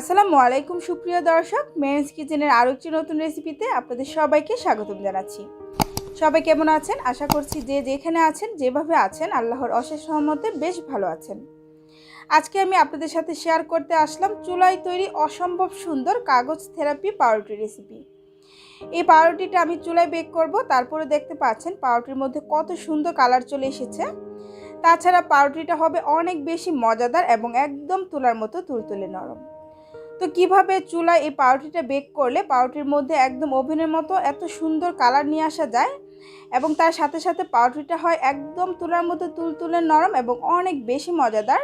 আসসালামু আলাইকুম, সুপ্রিয় দর্শক। মেন্স কিচেনের আরও একটি নতুন রেসিপিতে আপনাদের সবাইকে স্বাগতম জানাচ্ছি। সবাই কেমন আছেন? আশা করছি যে যেখানে আছেন, যেভাবে আছেন, আল্লাহর অশেষ সহমতে বেশ ভালো আছেন। আজকে আমি আপনাদের সাথে শেয়ার করতে আসলাম চুলায় তৈরি অসম্ভব সুন্দর কাগজ থেরাপি পাউরুটি রেসিপি এই পাউরুটিটা আমি চুলায় বেক করব, তারপরে দেখতে পাচ্ছেন পাউরুটির মধ্যে কত সুন্দর কালার চলে এসেছে। তাছাড়া পাউরুটিটা হবে অনেক বেশি মজাদার এবং একদম তুলার মতো তুলতুলে নরম। তো কীভাবে চুলায় এই পাউরুটিটা বেক করলে পাউরুটির মধ্যে একদম ওভেনের মতো এত সুন্দর কালার নিয়ে আসা যায়? এবং তার সাথে সাথে পাউরুটিটা হয় একদম তুলার মতো তুলতুলে নরম এবং অনেক বেশি মজাদার।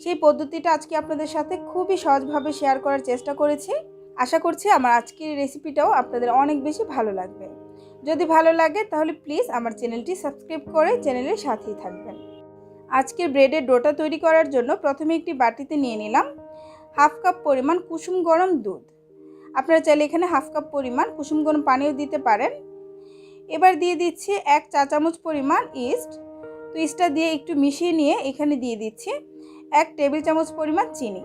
সেই পদ্ধতিটা আজকে আপনাদের সাথে খুবই সহজভাবে শেয়ার করার চেষ্টা করেছি। আশা করছি আমার আজকের রেসিপিটাও আপনাদের অনেক বেশি ভালো লাগবে। যদি ভালো লাগে তাহলে প্লিজ আমার চ্যানেলটি সাবস্ক্রাইব করে চ্যানেলের সাথেই থাকবেন। আজকের ব্রেডের ডোটা তৈরি করার জন্য প্রথমে একটি বাটিতে নিয়ে নিলাম। হাফ কাপ পরিমাণ কুসুম গরম দুধ। আপনারা চাইলে এখানে হাফ কাপ পরিমাণ কুসুম গরম পানিও দিতে পারেন। এবার দিয়ে দিচ্ছি এক চা চামচ পরিমাণ ইস্ট। তো ইস্টটা দিয়ে একটু মিশিয়ে নিয়ে এখানে দিয়ে দিচ্ছি এক টেবিল চামচ পরিমাণ চিনি।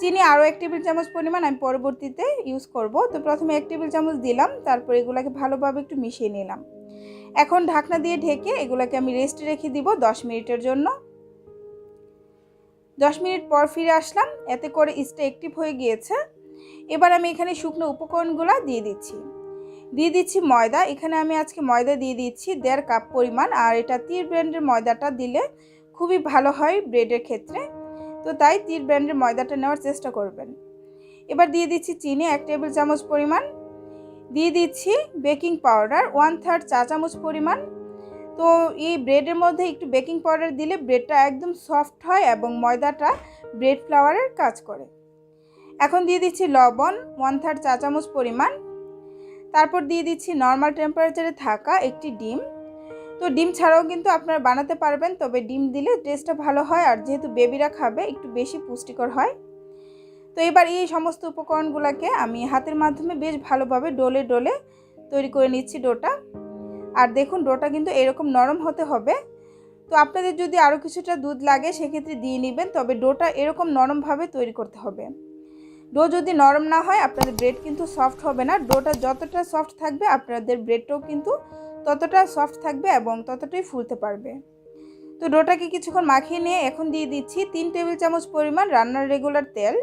চিনি আরও এক টেবিল চামচ পরিমাণ আমি পরবর্তীতে ইউজ করব। তো প্রথমে এক টেবিল চামচ দিলাম, তারপর এগুলাকে ভালোভাবে একটু মিশিয়ে নিলাম। এখন ঢাকনা দিয়ে ঢেকে এগুলাকে আমি রেস্টে রেখে দিব দশ মিনিটের জন্য। দশ মিনিট পর ফিরে আসলাম। এতে করে ইস্টটা অ্যাক্টিভ হয়ে গিয়েছে। এবার আমি এখানে শুকনো উপকরণগুলো দিয়ে দিচ্ছি। দিয়ে দিচ্ছি ময়দা। এখানে আমি আজকে ময়দা দিয়ে দিচ্ছি দেড় কাপ পরিমাণ। আর এটা তীর ব্র্যান্ডের ময়দাটা দিলে খুবই ভালো হয় ব্রেডের ক্ষেত্রে। তো তাই তীর ব্র্যান্ডের ময়দাটা নেওয়ার চেষ্টা করবেন। এবার দিয়ে দিচ্ছি চিনি এক টেবিল চামচ পরিমাণ। দিয়ে দিচ্ছি বেকিং পাউডার। ওয়ান থার্ড চা চামচ পরিমাণ। তো এই ব্রেডের মধ্যে একটু বেকিং পাউডার দিলে ব্রেডটা একদম সফট হয় এবং ময়দাটা ব্রেড ফ্লাওয়ারের কাজ করে। এখন দিয়ে দিচ্ছি লবণ ওয়ান থার্ড চা চামচ পরিমাণ। তারপর দিয়ে দিচ্ছি নর্মাল টেম্পারেচারে থাকা একটি ডিম। তো ডিম ছাড়াও কিন্তু আপনারা বানাতে পারবেন, তবে ডিম দিলে টেস্টটা ভালো হয় আর যেহেতু বেবিরা খাবে, একটু বেশি পুষ্টিকর হয়। তো এবার এই সমস্ত উপকরণগুলোকে আমি হাতের মাধ্যমে বেশ ভালোভাবে ডোলে ডোলে তৈরি করে নিচ্ছি ডোটা। আর দেখুন ডোটা কিন্তু এরকম নরম হতে হবে। তো আপনাদের যদি আরও কিছুটা দুধ লাগে, সেক্ষেত্রে দিয়ে নেবেন। তবে ডোটা এরকম নরমভাবে তৈরি করতে হবে। ডো যদি নরম না হয়, আপনাদের ব্রেড কিন্তু সফট হবে না। ডোটা যতটা সফট থাকবে, আপনাদের ব্রেডটাও কিন্তু ততটা সফট থাকবে এবং ততটাই ফুলতে পারবে। তো ডোটাকে কিছুক্ষণ মাখিয়ে নিয়ে এখন দিয়ে দিচ্ছি তিন টেবিল চামচ পরিমাণ রান্নার রেগুলার তেল।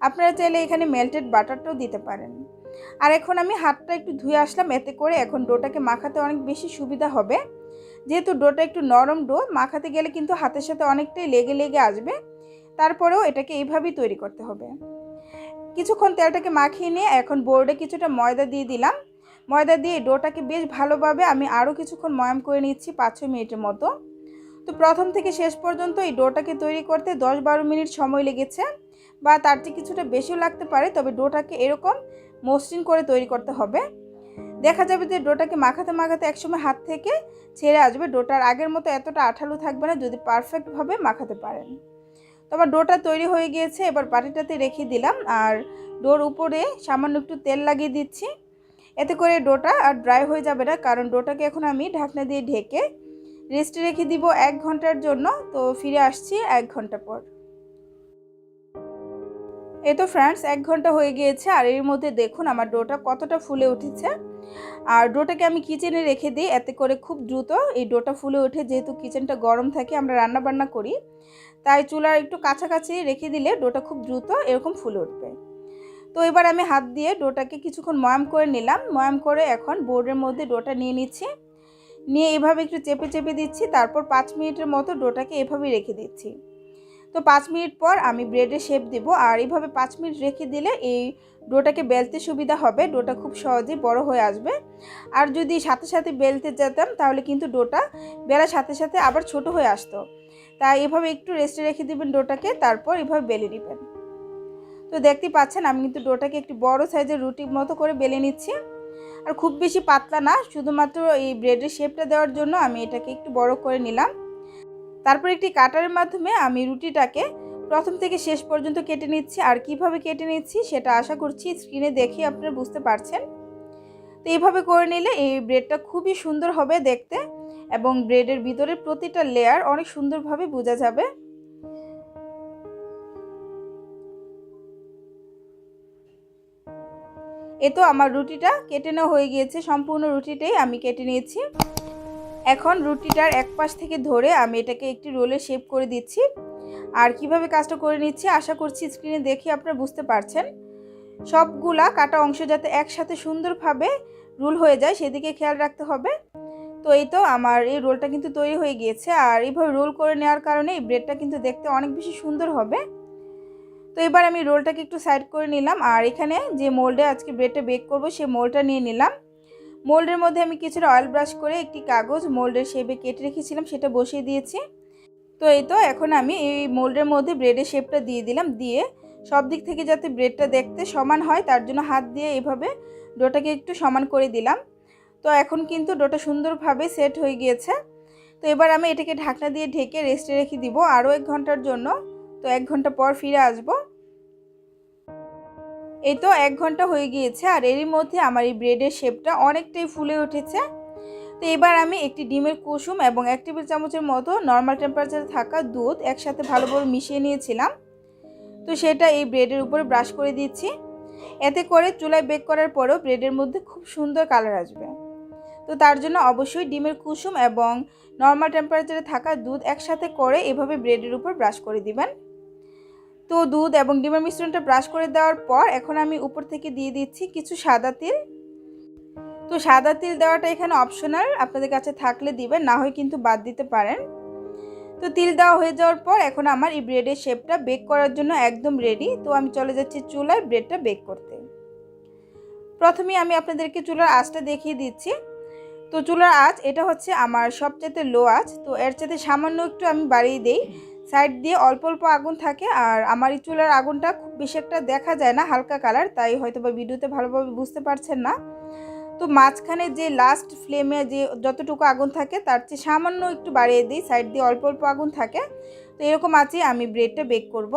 আপনারা চাইলে এখানে মেল্টেড বাটারটাও দিতে পারেন। আর এখন আমি হাতটা একটু ধুয়ে আসলাম, এতে করে এখন ডোটাকে মাখাতে অনেক বেশি সুবিধা হবে। যেহেতু ডোটা একটু নরম ডো, মাখাতে গেলে কিন্তু হাতের সাথে অনেকটাই লেগে লেগে আসবে। তারপরেও এটাকে এইভাবেই তৈরি করতে হবে। কিছুক্ষণ তেলটাকে মাখিয়ে নিয়ে এখন বোর্ডে কিছুটা ময়দা দিয়ে দিলাম। ময়দা দিয়ে ডোটাকে বেশ ভালোভাবে আমি আরও কিছুক্ষণ ময়াম করে নিচ্ছি পাঁচ ছ মিনিটের মতো। তো প্রথম থেকে শেষ পর্যন্ত এই ডোটাকে তৈরি করতে দশ বারো মিনিট সময় লেগেছে বা তার চেয়ে কিছুটা বেশিও লাগতে পারে, তবে ডোটাকে এরকম মসৃণ করে তৈরি করতে হবে। দেখা যাবে যে ডোটাকে মাখাতে মাখাতে একসময় হাত থেকে ছেড়ে আসবে। ডোটার আগের মতো এতটা আঠালো থাকবে না যদি পারফেক্টভাবে মাখাতে পারেন। তো আমার ডোটা তৈরি হয়ে গিয়েছে, এবার বাটিটাতে রেখে দিলাম। আর ডোর উপরে সামান্য একটু তেল লাগিয়ে দিচ্ছি। এতে করে ডোটা আর ড্রাই হয়ে যাবে না, কারণ ডোটাকে এখন আমি ঢাকনা দিয়ে ঢেকে রেস্টে রেখে দিব এক ঘণ্টার জন্য। তো ফিরে আসছি এক ঘণ্টা পর। এই তো ফ্রেন্ডস এক ঘণ্টা হয়ে গিয়েছে আর এর মধ্যে দেখুন আমার ডোটা কতটা ফুলে উঠেছে। আর ডোটাকে আমি কিচেনে রেখে দিই, এতে করে খুব দ্রুত এই ডোটা ফুলে ওঠে। যেহেতু কিচেনটা গরম থাকে, আমরা রান্না বান্না করি। তাই চুলার একটু কাছাকাছি রেখে দিলে ডোটা খুব দ্রুত এরকম ফুলে উঠবে। তো এবার আমি হাত দিয়ে ডোটাকে কিছুক্ষণ ময়াম করে নিলাম। ময়াম করে এখন বোর্ডের মধ্যে ডোটা নিয়ে নিচ্ছি। নিয়ে এভাবে একটু চেপে চেপে দিচ্ছি, তারপর পাঁচ মিনিটের মতো ডোটাকে এভাবেই রেখে দিচ্ছি। তো পাঁচ মিনিট পর আমি ব্রেডের শেপ দেব। আর এইভাবে পাঁচ মিনিট রেখে দিলে এই ডোটাকে বেলতে সুবিধা হবে। ডোটা খুব সহজেই বড় হয়ে আসবে। আর যদি সাথে সাথে বেলতে যেতাম, তাহলে কিন্তু ডোটা বেলার সাথে সাথে আবার ছোট হয়ে আসতো। তাই এভাবে একটু রেস্টে রেখে দেবেন ডোটাকে, তারপর এভাবে বেলে নেবেন। তো দেখতে পাচ্ছেন, আমি কিন্তু ডোটাকে একটি বড় সাইজের রুটির মতো করে বেলে নিচ্ছি। আর খুব বেশি পাতলা না, শুধুমাত্র এই ব্রেডের শেপটা দেওয়ার জন্য আমি এটাকে একটু বড় করে নিলাম। তারপর একটি কাটারের মাধ্যমে আমি রুটিটাকে প্রথম থেকে শেষ পর্যন্ত কেটে নিচ্ছি। আর কীভাবে কেটে নিচ্ছি সেটা আশা করছি স্ক্রিনে দেখে আপনারা বুঝতে পারছেন। তো এইভাবে করে নিলে এই ব্রেডটা খুবই সুন্দর হবে দেখতে এবং ব্রেডের ভিতরের প্রতিটা লেয়ার অনেক সুন্দরভাবে বোঝা যাবে। এ তো আমার রুটিটা কেটে নেওয়া হয়ে গিয়েছে। সম্পূর্ণ রুটিটাই আমি কেটে নিয়েছি। এখন রুটিটার এক পাশ থেকে ধরে আমি এটাকে একটি রোলে শেপ করে দিচ্ছি। আর কীভাবে কাজটা করে নিচ্ছি আশা করছি স্ক্রিনে দেখে আপনারা বুঝতে পারছেন। সবগুলা কাটা অংশ যাতে একসাথে সুন্দরভাবে রোল হয়ে যায় সেদিকে খেয়াল রাখতে হবে। তো এই তো আমার এই রোলটা কিন্তু তৈরি হয়ে গিয়েছে। আর এইভাবে রোল করে নেওয়ার কারণে এই ব্রেডটা কিন্তু দেখতে অনেক বেশি সুন্দর হবে। তো এবার আমি রোলটাকে একটু সাইড করে নিলাম। আর এখানে যে মোল্ডে আজকে ব্রেডটা বেক করব সেই মোলটা নিয়ে নিলাম। মোল্ডের মধ্যে আমি কিছুটা অয়েল ব্রাশ করে একটি কাগজ মোল্ডের শেপে কেটে রেখেছিলাম, সেটা বসিয়ে দিয়েছি। তো এই তো, এখন আমি এই মোল্ডের মধ্যে ব্রেডের শেপটা দিয়ে দিলাম, দিয়ে সব দিক থেকে যাতে ব্রেডটা দেখতে সমান হয়, তার জন্য হাত দিয়ে এভাবে ডোটাকে একটু সমান করে দিলাম। তো এখন কিন্তু ডোটা সুন্দরভাবে সেট হয়ে গিয়েছে। তো এবার আমি এটাকে ঢাকনা দিয়ে ঢেকে রেস্টে রেখে দিব আরও এক ঘণ্টার জন্য। তো এক ঘণ্টা পর ফিরে আসব। এই তো এক ঘণ্টা হয়ে গিয়েছে আর এরই মধ্যে আমার এই ব্রেডের শেপটা অনেকটাই ফুলে উঠেছে। তো এবার আমি একটি ডিমের কুসুম এবং এক টেবিল চামচের মতো নর্মাল টেম্পারেচারে থাকা দুধ একসাথে ভালো ভালোভাবে মিশিয়ে নিয়েছিলাম। তো সেটা এই ব্রেডের উপরে ব্রাশ করে দিচ্ছি। এতে করে চুলায় বেক করার পরেও ব্রেডের মধ্যে খুব সুন্দর কালার আসবে। তো তার জন্য অবশ্যই ডিমের কুসুম এবং নর্মাল টেম্পারেচারে থাকা দুধ একসাথে করে এভাবে ব্রেডের উপর ব্রাশ করে দিবেন। তো দুধ এবং ডিমের মিশ্রণটা ব্রাশ করে দেওয়ার পর এখন আমি উপর থেকে দিয়ে দিচ্ছি কিছু সাদা তিল। তো সাদা তিল দেওয়াটা এখানে অপশনাল আপনাদের কাছে থাকলে দিবেন, না হয় কিন্তু বাদ দিতে পারেন। তো তিল দেওয়া হয়ে যাওয়ার পর এখন আমার এই ব্রেডের শেপটা বেক করার জন্য একদম রেডি তো আমি চলে যাচ্ছি চুলায় ব্রেডটা বেক করতে। প্রথমে আমি আপনাদেরকে চুলার আঁচটা দেখিয়ে দিচ্ছি। তো চুলার আঁচ, এটা হচ্ছে আমার সবচেয়ে লো আঁচ। তো এর চাইতে সামান্য একটু আমি বাড়িয়ে দিই। সাইড দিয়ে অল্প অল্প আগুন থাকে আর আমার এই চুলার আগুনটা খুব বেশি একটা দেখা যায় না হালকা কালার, তাই হয়তো বা ভিডিওতে ভালোভাবে বুঝতে পারছেন না। তো মাঝখানে যে লাস্ট ফ্লেমে যে যতটুকু আগুন থাকে তার চেয়ে সামান্য একটু বাড়িয়ে দিই, সাইড দিয়ে অল্প অল্প আগুন থাকে। তো এরকম আছে, আমি ব্রেডটা বেক করব।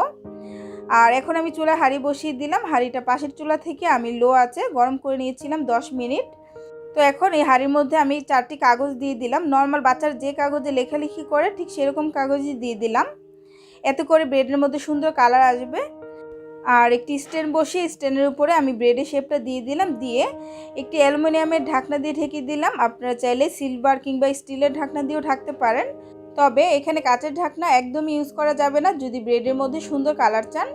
আর এখন আমি চুলা হাঁড়ি বসিয়ে দিলাম। হাঁড়িটা পাশের চুলা থেকে আমি লো আছে, গরম করে নিয়েছিলাম 10 মিনিট। তো এখন এই হাঁড়ির মধ্যে আমি চারটি কাগজ দিয়ে দিলাম। নর্মাল বাচ্চার যে কাগজে লেখালেখি করে ঠিক সেরকম কাগজই দিয়ে দিলাম। এতে করে ব্রেডের মধ্যে সুন্দর কালার আসবে। আর একটি স্ট্যান্ড বসিয়ে স্ট্যান্ডের উপরে আমি ব্রেডের শেপটা দিয়ে দিলাম, দিয়ে একটি অ্যালুমিনিয়ামের ঢাকনা দিয়ে ঢেকে দিলাম। আপনারা চাইলে সিলভার কিংবা স্টিলের ঢাকনা দিয়েও ঢাকতে পারেন। তবে এখানে কাঁচের ঢাকনা একদম ইউজ করা যাবে না, যদি ব্রেডের মধ্যে সুন্দর কালার চান।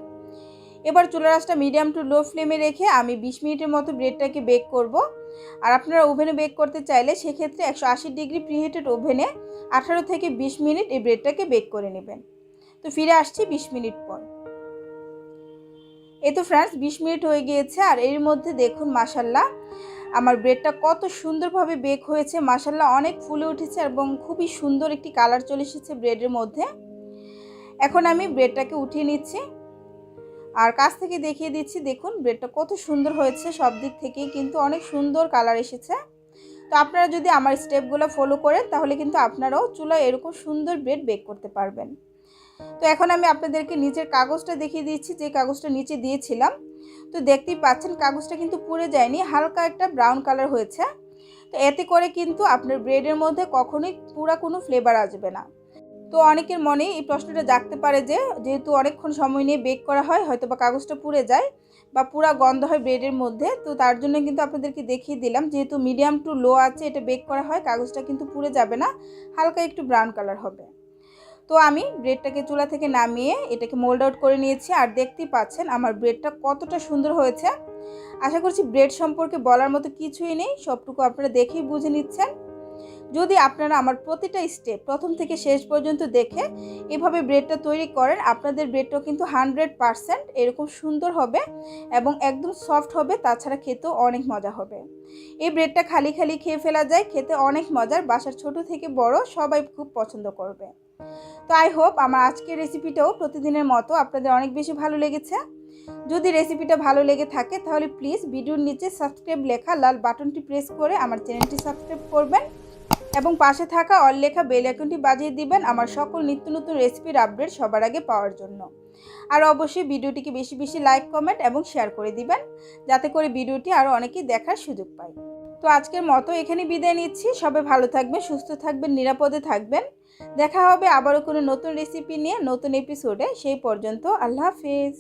এবার চুলা রাসটা মিডিয়াম টু লো ফ্লেমে রেখে আমি বিশ মিনিটের মতো ব্রেডটাকে বেক করব। আর আপনারা ওভেনে বেক করতে চাইলে সেক্ষেত্রে একশো আশি ডিগ্রি প্রিহিটেড ওভেনে আঠারো থেকে বিশ মিনিট এই ব্রেডটাকে বেক করে নেবেন। তো ফিরে আসছি বিশ মিনিট পর। এ তো ফ্রেন্ডস বিশ মিনিট হয়ে গিয়েছে আর এর মধ্যে দেখুন মাসাল্লাহ আমার ব্রেডটা কত সুন্দরভাবে বেক হয়েছে মাসাল্লাহ অনেক ফুলে উঠেছে এবং খুবই সুন্দর একটি কালার চলে এসেছে ব্রেডের মধ্যে। এখন আমি ব্রেডটাকে উঠিয়ে নিচ্ছি আর কাছ থেকে দেখিয়ে দিচ্ছি, দেখুন ব্রেডটা কত সুন্দর হয়েছে সব দিক থেকেই, কিন্তু অনেক সুন্দর কালার এসেছে। তো আপনারা যদি আমার স্টেপগুলো ফলো করেন, তাহলে কিন্তু আপনারাও চুলায় এরকম সুন্দর ব্রেড বেক করতে পারবেন। তো এখন আমি আপনাদেরকে নিচের কাগজটা দেখিয়ে দিচ্ছি, যে কাগজটা নিচে দিয়েছিলাম। তো দেখতেই পাচ্ছেন, কাগজটা কিন্তু পুড়ে যায়নি, হালকা একটা ব্রাউন কালার হয়েছে। তো এতে করে কিন্তু আপনার ব্রেডের মধ্যে কখনোই পুরা কোনো ফ্লেভার আসবে না। তো অনেকের মনে এই প্রশ্নটা জাগতে পারে যে, যেহেতু অনেকক্ষণ সময় নিয়ে বেক করা হয় হয়তো বা কাগজটা পুড়ে যায় বা পুরা গন্ধ হয় ব্রেডের মধ্যে, তো তার জন্য কিন্তু আপনাদেরকে দেখিয়ে দিলাম, যেহেতু মিডিয়াম টু লো আছে, এটা বেক করা হয়, কাগজটা কিন্তু পুড়ে যাবে না, হালকা একটু ব্রাউন কালার হবে। তো আমি ব্রেডটাকে চুলা থেকে নামিয়ে এটাকে মোল্ড আউট করে নিয়েছি আর দেখতেই পাচ্ছেন আমার ব্রেডটা কতটা সুন্দর হয়েছে। আশা করছি ব্রেড সম্পর্কে বলার মতো কিছুই নেই, সবটুকু আপনারা দেখেই বুঝে নিচ্ছেন। যদি আপনারা আমার প্রতিটা স্টেপ প্রথম থেকে শেষ পর্যন্ত দেখে এভাবে ব্রেডটা তৈরি করেন, আপনাদের ব্রেডটাও কিন্তু হানড্রেড পারসেন্ট এরকম সুন্দর হবে এবং একদম সফট হবে, তাছাড়া খেতেও অনেক মজা হবে। এই ব্রেডটা খালি খালি খেয়ে ফেলা যায়, খেতে অনেক মজার, বাসার ছোট থেকে বড় সবাই খুব পছন্দ করবে। তো আই হোপ আমার আজকের রেসিপিটাও প্রতিদিনের মতো আপনাদের অনেক বেশি ভালো লেগেছে। যদি রেসিপিটা ভালো লেগে থাকে, তাহলে প্লিজ ভিডিওর নিচে সাবস্ক্রাইব লেখা লাল বাটনটি প্রেস করে আমার চ্যানেলটি সাবস্ক্রাইব করবেন। এবং পাশে থাকা অল লেখা বেল আইকনটি বাজিয়ে দিবেন আমার সকল নিত্য নতুন রেসিপির আপডেট সবার আগে পাওয়ার জন্য। আর অবশ্যই ভিডিওটিকে বেশি বেশি লাইক, কমেন্ট এবং শেয়ার করে দিবেন, যাতে করে ভিডিওটি আরও অনেকেই দেখার সুযোগ পায়। তো আজকের মতো এখানে বিদায় নিচ্ছি। সবাই ভালো থাকবেন, সুস্থ থাকবেন, নিরাপদে থাকবেন। দেখা হবে আবারও কোনো নতুন রেসিপি নিয়ে, নতুন এপিসোডে। সেই পর্যন্ত আল্লাহ হাফিজ।